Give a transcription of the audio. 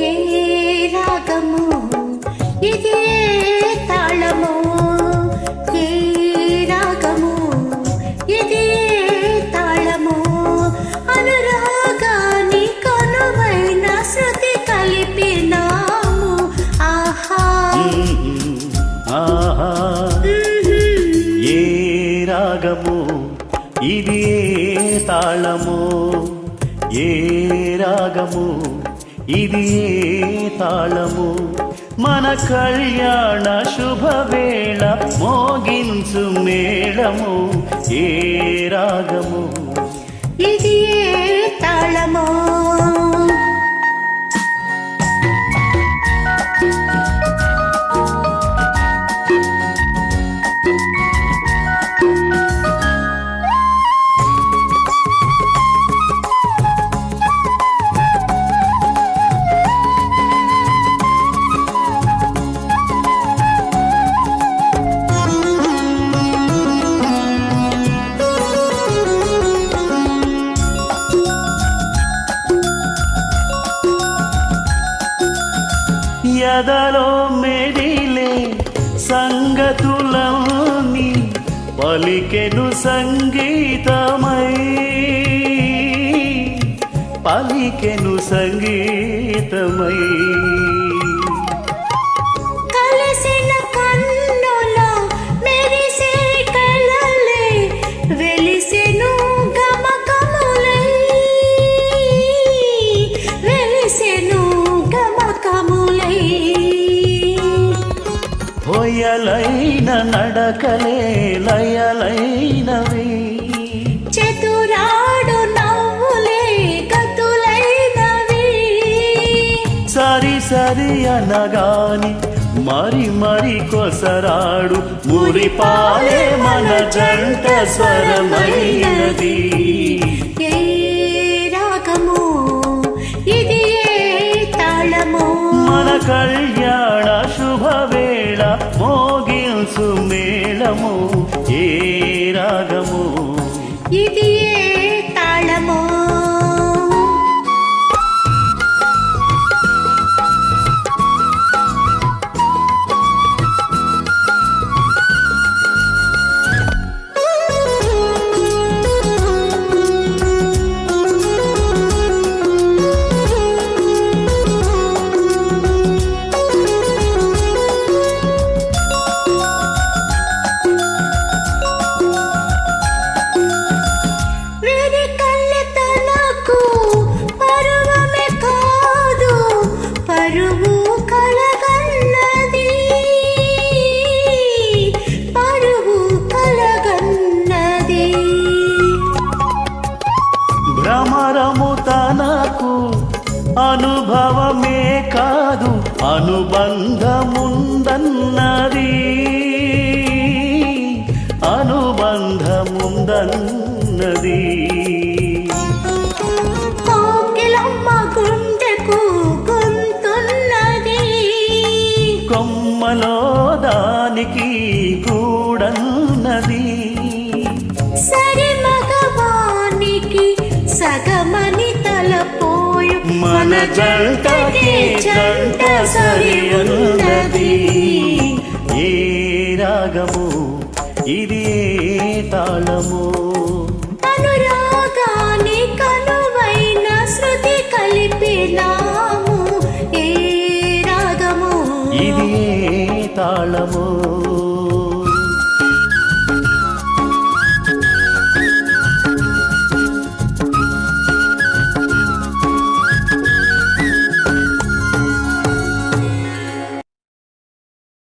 ఏ రాగము? ఇది తాళము? ఏ రాగము? ఇది ఏ తాళము? అనురాగాని కనువైన శృతి కలిపినాము. ఆహా. ఆహా. ఏ రాగము? ఇది ఏ తాళము. ఏ రాగము? ఇది ఏ తాళము? మన కళ్యాణ శుభవేళ మోగించు మేళము. ఏ రాగము? ఇది ఏ తాళము? ఎదలో మెడిలే సంగతులని పలికెను సంగీతమై. పలికెను సంగీతమై. హొయలైన నడకలే లయలైనవి. చతురాడు నవ్వులే గతులైనవి సరి సరి అనగాని మరి మరి కొసరాడు మురిపాలే మన జంట స్వరమైనది. రాగము ఇది ఏ తాళము. మన కళ్యాణ ఇది ఏ అనుభవమే కాదు అనుబంధముందన్నది. అనుబంధముందన్నది. కొమ్మలో దానికి కూడన్నది. సరి మగవానికి సగమని మన జంటకి జంట సరి ఉన్నది. ఏ రాగము ఇది తాళము? అనురాగాని కనువైన శృతి కలిపినాము. ఏ రాగము? ఇది తాళము?